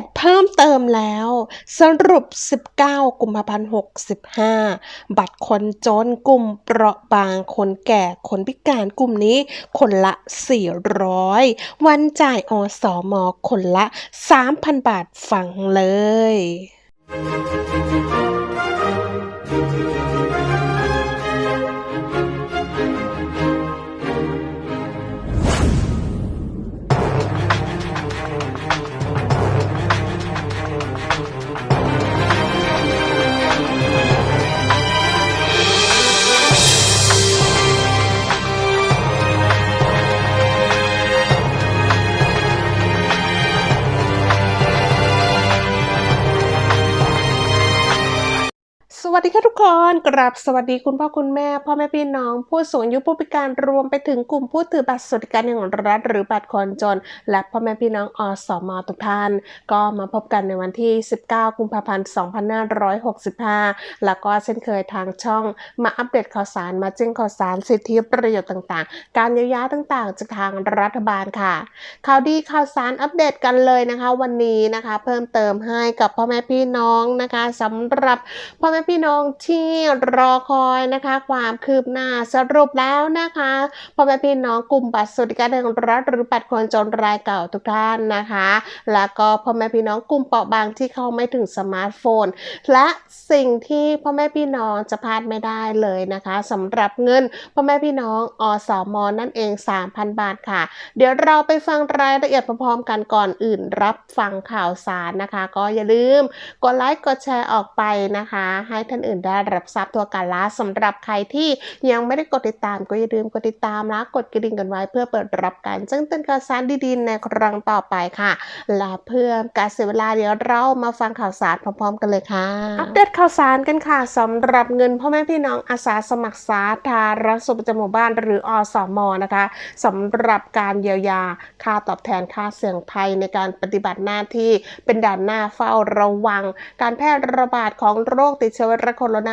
ตเพิ่มเติมแล้ว สรุป 19 กุมภาพันธ์ 65 บัตรคนจนกลุ่มเปราะบางคนแก่คนพิการกลุ่มนี้ คนละ 400 วันจ่ายอสอมอคนละ 3,000 บาทฟังเลยส วัสดีค่ะทุกคนกราบสวัสดีคุณพ่อคุณแม่พ่อแม่พี่น้อง ผู้สูงอายุผู้พิการรวมไปถึงกลุ่มผู้ถือบัตรสวัสดิการแห่งรัฐหรือบัตรคนจน และพ่อแม่พี่น้องอสมทุกท่าน ก็มาพบกันในวันที่ 19 กุมภาพันธ์ 2565 แล้วก็เช่นเคยทางช่องมาอัปเดตข่าวสารมาแจ้งข่าวสารสิทธิประโยชน์ต่างๆ การเยียวยาต่างๆ จากทางรัฐบาลค่ะข่าวดีข่าวสารอัปเดตกันเลยนะคะ วันนี้นะคะ เพิ่มเติมให้กับพ่อแม่พี่น้องนะคะสำหรับพ่อแม่พี่น้องที่รอคอยนะคะ ความคืบหน้าสรุปแล้วนะคะพ่อแม่พี่น้องกลุ่มบัตรสวัสดิการแห่งรัฐหรือบัตรคนจนรายเก่าทุกท่านนะคะ แล้วก็พ่อแม่พี่น้องกลุ่มเปราะบางที่เข้าไม่ถึงสมาร์ทโฟน และสิ่งที่พ่อแม่พี่น้องจะพลาดไม่ได้เลยนะคะสำหรับเงินพ่อแม่พี่น้องอสมนั่นเอง 3,000 บาทค่ะ เดี๋ยวเราไปฟังรายละเอียดพร้อมๆกันก่อนอื่นรับฟังข่าวสารนะคะ ก็อย่าลืมกดไลค์กดแชร์ออกไปนะคะ ให้ท่านอื่นได้รับทราบตัวกันละสำหรับใครที่ยังไม่ได้กดติดตามก็อย่าลืมกดติดตามและกดกระดิ่งกันไว้เพื่อเปิดรับการแจ้งเตือนข่าวสารดีๆในครั้งต่อไปค่ะและเพื่อการเสียเวลาเดี๋ยวเรามาฟังข่าวสารพร้อมๆ กันเลยค่ะ อัปเดตข่าวสารกันค่ะสำหรับเงินพ่อแม่พี่น้องอาสาสมัครสาธารณสุขประจำหมู่บ้านหรืออสมนะคะสำหรับการเยียวยาค่าตอบแทนค่าเสี่ยงภัยในการปฏิบัติหน้าที่เป็นด่านหน้าเฝ้าระวัง การแพร่ระบาดของโรคติดเชื้อรัสโคโรน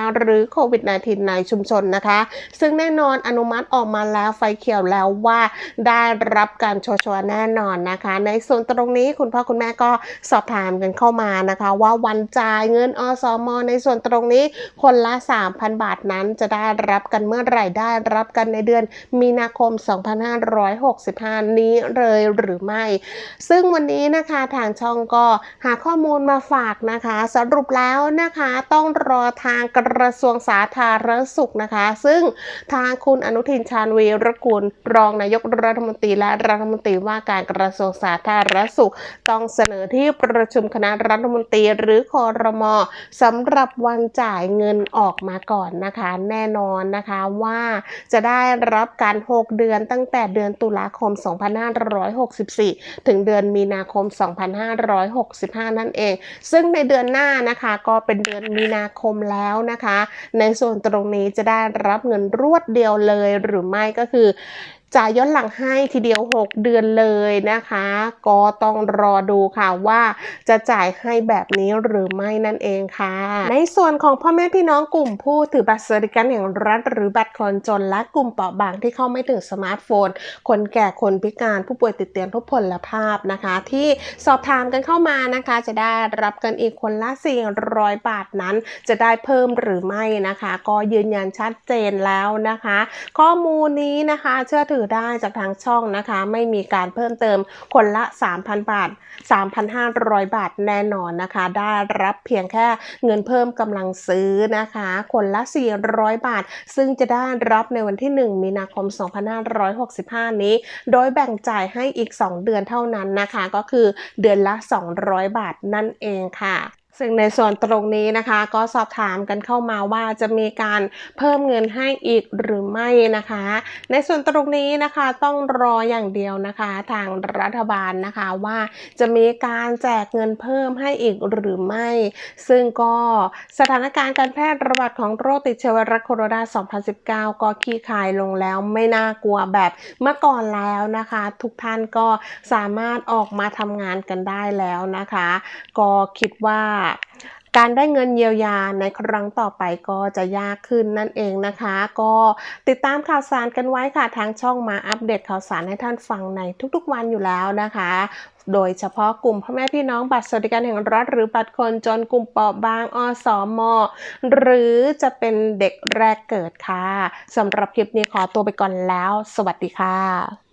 า 2019 หรือโควิด -19 ในชุมชนนะคะ ซึ่งแน่นอนอนุมัติออกมาแล้วไฟเขียวแล้วว่าได้รับการชัวร์แน่นอนนะคะ ในส่วนตรงนี้คุณพ่อคุณแม่ก็สอบถามกันเข้ามานะคะ ว่าวันจ่ายเงินอสมในส่วนตรงนี้คนละ 3,000 บาทนั้นจะได้รับกันเมื่อไหร่ได้รับกันในเดือนมีนาคม 2565 นี้เลยหรือไม่ ซึ่งวันนี้นะคะทางช่องก็หาข้อมูลมาฝากนะคะ สรุปแล้วนะคะต้องรอทางกระทรวงสาธารณสุขนะคะ ซึ่งทางคุณอนุทินชาญวีรกุลรองนายกรัฐมนตรีและรัฐมนตรีว่าการกระทรวงสาธารณสุข ต้องเสนอที่ประชุมคณะรัฐมนตรีหรือคอรมอสำหรับวันจ่ายเงินออกมาก่อนนะคะ แน่นอนนะคะว่าจะได้รับการ 6 เดือนตั้งแต่เดือนตุลาคม 2564 ถึงเดือนมีนาคม 2565 นั่นเอง ซึ่งในเดือนหน้านะคะก็เป็นเดือนมีนาคมแล้วนะคะ ในส่วนตรงนี้จะได้รับเงินรวดเดียวเลยหรือไม่ก็คือ จ่ายย้อนหลังให้ทีเดียว 6 เดือนเลยนะคะ ก็ต้องรอดูค่ะว่าจะจ่ายให้แบบนี้หรือไม่นั่นเองค่ะ ในส่วนของพ่อแม่พี่น้องกลุ่มผู้ถือบัตรสวัสดิการแห่งรัฐหรือบัตรคนจนและกลุ่มเปราะบางที่เข้าไม่ถึงสมาร์ทโฟน คนแก่คนพิการผู้ป่วยติดเตียงทุพพลภาพนะคะ ที่สอบถามกันเข้ามานะคะ จะได้รับกันอีกคนละ 400 บาทนั้น จะได้เพิ่มหรือไม่นะคะ ก็ยืนยันชัดเจนแล้วนะคะ ข้อมูลนี้นะคะ เชื่อถือได้จากทางช่องนะคะ ไม่มีการเพิ่มเติมคนละ 3,000 บาท 3,500 บาทแน่นอนนะคะ ได้รับเพียงแค่เงินเพิ่มกำลังซื้อนะคะ คนละ 400 บาท ซึ่งจะได้รับในวันที่ 1 มีนาคม 2565 นี้ โดยแบ่งจ่ายให้อีก 2 เดือนเท่านั้นนะคะ ก็คือเดือนละ 200 บาทนั่นเองค่ะ ซึ่งในส่วนตรงนี้นะคะก็สอบถามกันเข้ามาว่าจะมีการเพิ่มเงินให้อีกหรือไม่นะคะ ในส่วนตรงนี้นะคะต้องรออย่างเดียวนะคะ ทางรัฐบาลนะคะว่าจะมีการแจกเงินเพิ่มให้อีกหรือไม่ ซึ่งก็สถานการณ์การแพร่ระบาดของโรคติดเชื้อไวรัสโคโรนา 2019 ก็คลี่คลายลงแล้วไม่น่ากลัวแบบเมื่อก่อนแล้วนะคะ ทุกท่านก็สามารถออกมาทำงานกันได้แล้วนะคะ ก็คิดว่าการได้เงินเยียวยาในครั้งต่อไปก็จะยากขึ้นนั่นเองนะคะ ก็ติดตามข่าวสารกันไว้ค่ะ ทางช่องมาอัปเดตข่าวสารให้ท่านฟังในทุกๆวันอยู่แล้วนะคะ โดยเฉพาะกลุ่มพ่อแม่พี่น้องบัตรสวัสดิการแห่งรัฐหรือบัตรคนจนกลุ่มเปราะบางอสมหรือจะเป็นเด็กแรกเกิดค่ะสำหรับคลิปนี้ขอตัวไปก่อนแล้ว สวัสดีค่ะ